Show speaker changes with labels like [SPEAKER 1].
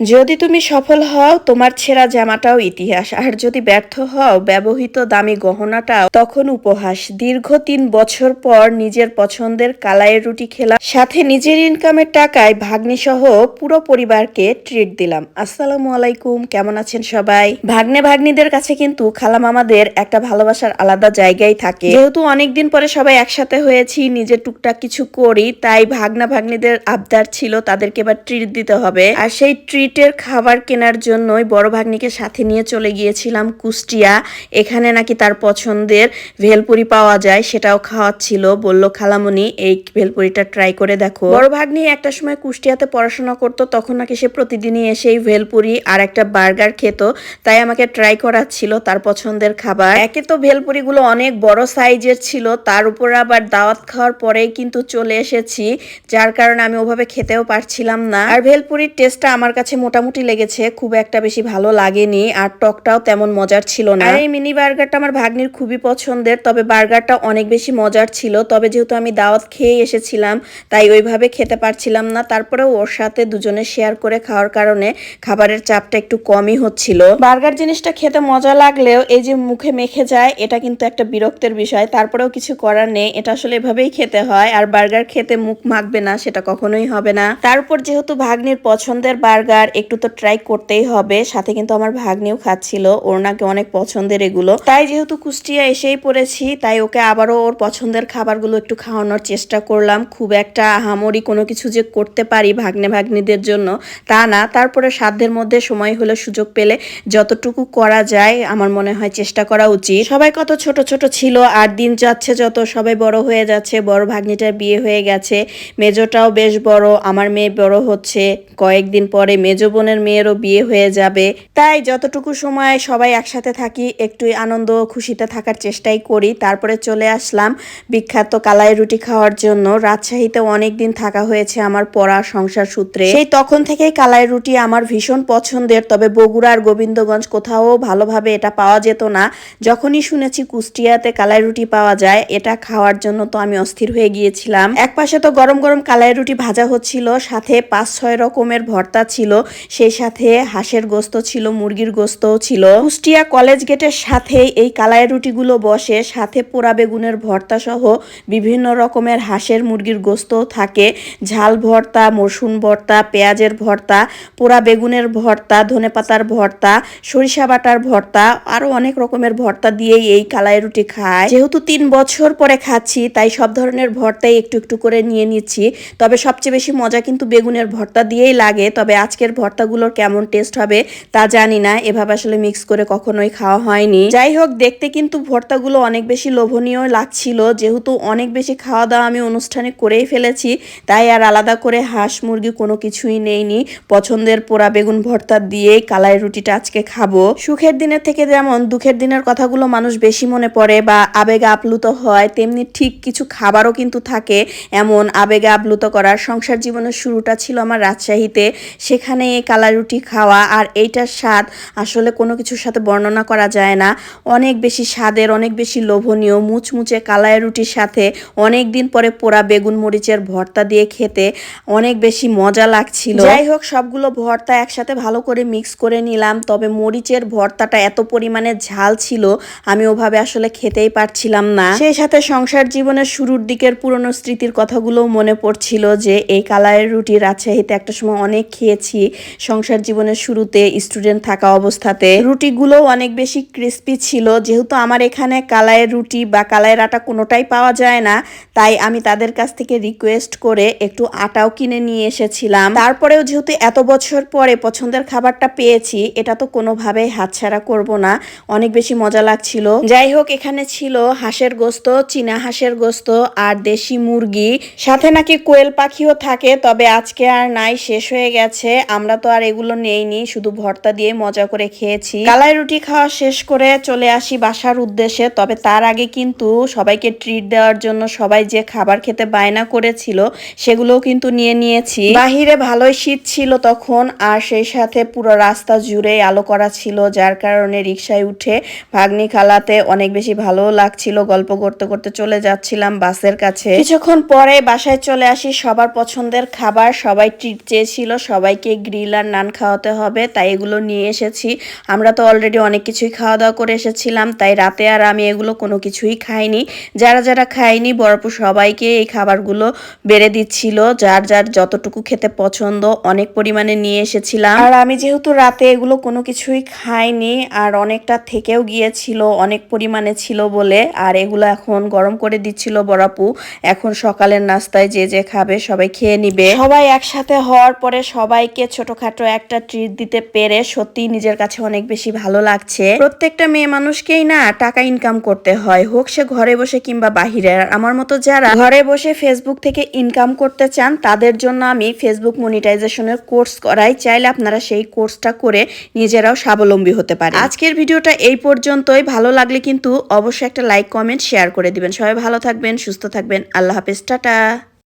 [SPEAKER 1] যদি তুমি সফল হও, তোমার ছেঁড়া জামাটাও ইতিহাস। আর যদি ব্যর্থ হও, ব্যবহৃত দামি গহনাটাও, তখন উপহাস। দীর্ঘ তিন বছর পর নিজের পছন্দের কালাইয়ের রুটি খেলাম। সাথে নিজের ইনকামের টাকায় ভাগ্নি সহ পুরো পরিবারকে ট্রিট দিলাম। আসসালামু আলাইকুম, কেমন আছেন সবাই? ভাগ্নে ভাগ্নিদের কাছে কিন্তু খালাম আমাদের একটা ভালোবাসার আলাদা জায়গায় থাকে। যেহেতু অনেকদিন পরে সবাই একসাথে হয়েছি, নিজের টুকটাক কিছু করি, তাই ভাগনা ভাগ্নিদের আবদার ছিল তাদেরকে এবার ট্রিট দিতে হবে। আর সেই ট্রিটের খাবার কেনার জন্যই বড় ভাগ্নিকে সাথে নিয়ে চলে গিয়েছিলাম কুষ্টিয়া। এখানে নাকি তার পছন্দের ভেলপুরি পাওয়া যায়, সেটাও খাওয়াচ্ছিল, বলল খালামণি এই ভেলপুরিটা ট্রাই করে দেখো। বড় ভাগ্নি একটা সময় কুষ্টিয়াতে পড়াশোনা করতো, তখন নাকি সে প্রতিদিনই এসে এই ভেলপুরি আর একটা বার্গার খেত, তাই আমাকে ট্রাই করাচ্ছিল তার পছন্দের খাবার। একে তো ভেলপুরিগুলো অনেক বড় সাইজের ছিল, তার উপর আবার দাওয়াত খাওয়ার পরেই কিন্তু চলে এসেছি, যার কারণে আমি ওভাবে খেতেও পারছিলাম না। আর ভেলপুরির টেস্টটা আমার কাছে মোটামুটি লেগেছে, খুব একটা বেশি ভালো লাগেনি আর টকটাও তেমন মজার ছিল না। এই মিনি বার্গারটা আমার ভাগ্নির খুবই পছন্দের, তবে বার্গারটা অনেক বেশি মজার ছিল, তবে যেহেতু আমি দাওয়াত খেয়ে এসেছিলাম, তাই ওইভাবে খেতে পারছিলাম না। তারপরে ওর সাথে দুজনে শেয়ার করে খাওয়ার কারণে খাবারের চাপটা একটু কমই হচ্ছিল। বার্গার জিনিসটা খেতে মজা লাগলেও এই যে মুখে মেখে যায়, এটা কিন্তু একটা বিরক্তের বিষয়, তারপরেও কিছু করার নেই, এটা আসলে এভাবেই খেতে হয়, আর বার্গার খেতে মুখ মাখবে না, সেটা কখনোই হবে না। তারপর যেহেতু ভাগ্নির পছন্দের বার্গার একটু তো ট্রাই করতেই হবে। সাথে কিন্তু আমার ভাগ্নিও খাচ্ছিল, ওর নাকি অনেক পছন্দের এগুলো। তাই যেহেতু কুষ্টিয়া এসেই পড়েছি, তাই ওকে আবারও ওর পছন্দের খাবারগুলো একটু খাওয়ানোর চেষ্টা করলাম। খুব একটা আহামরি কোনো কিছু যে করতে পারি ভাগ্নে ভাগ্নিদের জন্য, তা না। তারপরে সাধ্যের মধ্যে সময় হলে সুযোগ পেলে যতটুকু করা যায়, আমার মনে হয় চেষ্টা করা উচিত। সবাই কত ছোট ছোট ছিল, আর দিন যাচ্ছে যত, সবাই বড় হয়ে যাচ্ছে, বড় ভাগ্নিটার বিয়ে হয়ে গেছে। মেজোটাও বেশ বড়, আমার মেয়ে বড় হচ্ছে। কয়েকদিন পরে মেজো বোনের মেয়েরও বিয়ে হয়ে যাবে। তাই যতটুকু সময় সবাই একসাথে থাকি একটু আনন্দ খুশিতে থাকার চেষ্টাই করি। তারপরে চলে আসলাম বিখ্যাত কালাই রুটি খাওয়ার জন্য। রাজশাহীতে অনেক দিন থাকা হয়েছে আমার পড়া সংসার সূত্রে। সেই তখন থেকেই কালাই রুটি আমার ভীষণ পছন্দের। তবে বগুড়ার গোবিন্দগঞ্জ কোথাও ভালোভাবে এটা পাওয়া যেত না। যখনই শুনেছি কুষ্টিয়াতে কালাই রুটি পাওয়া যায়, এটা খাওয়ার জন্য তো আমি অস্থির হয়ে গিয়েছিলাম। এক পাশে তো গরম গরম কালাই রুটি ভাজা হচ্ছিল, সাথে পাঁচ ছয় রকমের ভর্তা ছিল। সেই সাথে হাঁসের গোস্ত ছিল, মুরগির গোস্তও ছিল। কুষ্টিয়া কলেজ গেটের সাথে এই কালাই রুটিগুলো বসে, সাথে পোড়া বেগুনের ভর্তা সহ বিভিন্ন রকমের হাঁসের মুরগির গোস্তও থাকে। ঝাল ভর্তা, মরসুন ভর্তা, পেঁয়াজের ভর্তা, পোড়া বেগুনের ভর্তা ধনেপাতার ভর্তা, সরিষা বাটার ভর্তা, আরও অনেক রকমের ভর্তা দিয়েই এই কালাই রুটি খায়। যেহেতু তিন বছর পরে খাচ্ছি, তাই সব ধরনের ভর্তাই একটু একটু করে নিয়ে নিচ্ছি। তবে সবচেয়ে বেশি মজা কিন্তু বেগুনের ভর্তা দিয়েই লাগে। তবে আজকের ভর্তাগুলোর কেমন টেস্ট হবে তা জানি না। এভাবে আসলে মিক্স করে কখনোই খাওয়া হয়নি। যাই হোক, দেখতে কিন্তু ভর্তাগুলো অনেক বেশি লোভনীয় লাগছিল। যেহেতু অনেক বেশি খাওয়া দাওয়া আমি অনুষ্ঠানে করেই ফেলেছি, তাই আর আলাদা করে হাঁস মুরগি কোনো কিছুই নেইনি। পছন্দের পোড়া বেগুন ভর্তা দিয়ে কালাই রুটিটা আজকে খাব। সুখের দিনের থেকে যেমন দুঃখের দিনের কথাগুলো মানুষ বেশি মনে পড়ে বা আবেগে আপ্লুত হয়, তেমনি ঠিক কিছু খাবারও কিন্তু থাকে। এমন আবেগে আপ্লুত করার সংসার জীবনের শুরুটা ছিল আমার রাজশাহীতে। সেখানে এই কালাই রুটি খাওয়া আর এইটার স্বাদ আসলে কোনো কিছুর সাথে বর্ণনা করা যায় না। অনেক বেশি স্বাদের, অনেক বেশি লোভনীয়, মুচমুচে কালাই রুটির সাথে অনেক দিন পরে পোড়া বেগুন মরিচের ভর্তা দিয়ে খেতে অনেক বেশি মজা লাগছিল। যাই হোক, সবগুলো ভর্তা একসাথে ভালো করে মিক্স করে নিলাম, তবে মরিচের ভর্তাটা এত পরিমাণে ঝাল ছিল, আমি ওভাবে আসলে খেতেই পারছিলাম না। সেই সাথে সংসার জীবনের শুরুর দিকের পুরনো স্মৃতির কথাগুলো মনে পড়ছিল যে, এই কালারের রুটি রাজশাহীতে একটা সময় অনেক খেয়েছি সংসার জীবনের শুরুতে স্টুডেন্ট থাকা অবস্থাতে। রুটিগুলো অনেক বেশি ক্রিস্পি ছিল। যেহেতু আমার এখানে কালায়ের রুটি বা কালায়ের আটা কোনোটাই পাওয়া যায় না, তাই আমি তাদের কাছ থেকে রিকোয়েস্ট করে একটু আটাও কিনে নিয়ে এসেছিলাম। তারপরেও যেহেতু এত বছর পরে পছন্দের খাবারটা পেয়েছি, এটা তো কোনোভাবেই হাতছাড়া করব না। অনেক বেশি মজা লাগছিল। যাই হোক, এখানে ছিল হাঁসের গোস্ত, চীনা হাঁসের গোস্ত আর দেশি মুরগি। সাথে নাকি কোয়েল পাখিও থাকে, তবে আজকে আর নাই, শেষ হয়ে গেছে। আমরা তো আর এগুলো নেইনি, শুধু ভর্তা দিয়ে মজা করে খেয়েছি। কালাই রুটি খাওয়া শেষ করে চলে আসি বাসার উদ্দেশ্যে, তবে তার আগে কিন্তু সবাইকে ট্রিট দেওয়ার জন্য সবাই যে খাবার খেতে বায়না করেছিল, সেগুলোও কিন্তু নিয়ে নিয়েছি। বাহিরে ভালোই শীত ছিল তখন, আর সেই সাথে পুরো রাস্তা জুড়ে আলো করা ছিল, যার কারণে রিক্সায় উঠে ভাগ্নি খালাতে অনেক বেশি ভালো লাগছিল, গল্প করতে করতে চলে যাচ্ছিলাম বাসের কাছে। কিছুক্ষণ পরে বাসায় চলে আসি, সবার পছন্দের খাবার, সবাই ট্রিট চেয়েছিল, সবাইকে গ্রিল আর নান খাওয়াতে হবে তাই এগুলো নিয়ে এসেছি। আমরা তো অলরেডি অনেক কিছুই খাওয়া দাওয়া করে এসেছিলাম তাই রাতে আর আমি এগুলো কোনো কিছুই খাইনি। যারা যারা খাইনি বরপু সবাইকে এই খাবারগুলো বেড়ে দিচ্ছিল যার যার যতটুকু খেতে পছন্দ অনেক পরিমাণে নিয়ে এসেছিলাম। আর আমি যেহেতু রাতে এগুলো কোনো কিছুই খাইনি আর অনেকটা থেকেও গিয়েছিল অনেক পরিমাণে ছিল বলে আর এগুলো এখন গরম করে দিচ্ছিল বরাপু। এখন সকালের নাস্তায় যে যে খাবে সবাই খেয়ে নিবে। সবাই একসাথে হওয়ার পরে সবাইকে ছোটখাটো একটা ট্রিট দিতে পেরে সত্যি নিজের কাছে অনেক বেশি ভালো লাগছে। প্রত্যেকটা মেয়ে মানুষকেই না টাকা ইনকাম করতে হয়। হোক সে ঘরে বসে কিংবা বাহিরে। আমার মতো যারা ঘরে বসে ফেসবুক থেকে ইনকাম করতে চান, তাদের জন্য আমি ফেসবুক মনিটাইজেশনের কোর্স করাই। চাইলে আপনারা সেই কোর্সটা করে নিজেরাও স্বাবলম্বী হতে পারে আজকের ভিডিওটা এই পর্যন্তই। ভালো লাগলে কিন্তু অবশ্যই একটা লাইক কমেন্ট শেয়ার করে দিবেন। সবাই ভালো থাকবেন, সুস্থ থাকবেন। আল্লাহ হাফেজ। টাটা।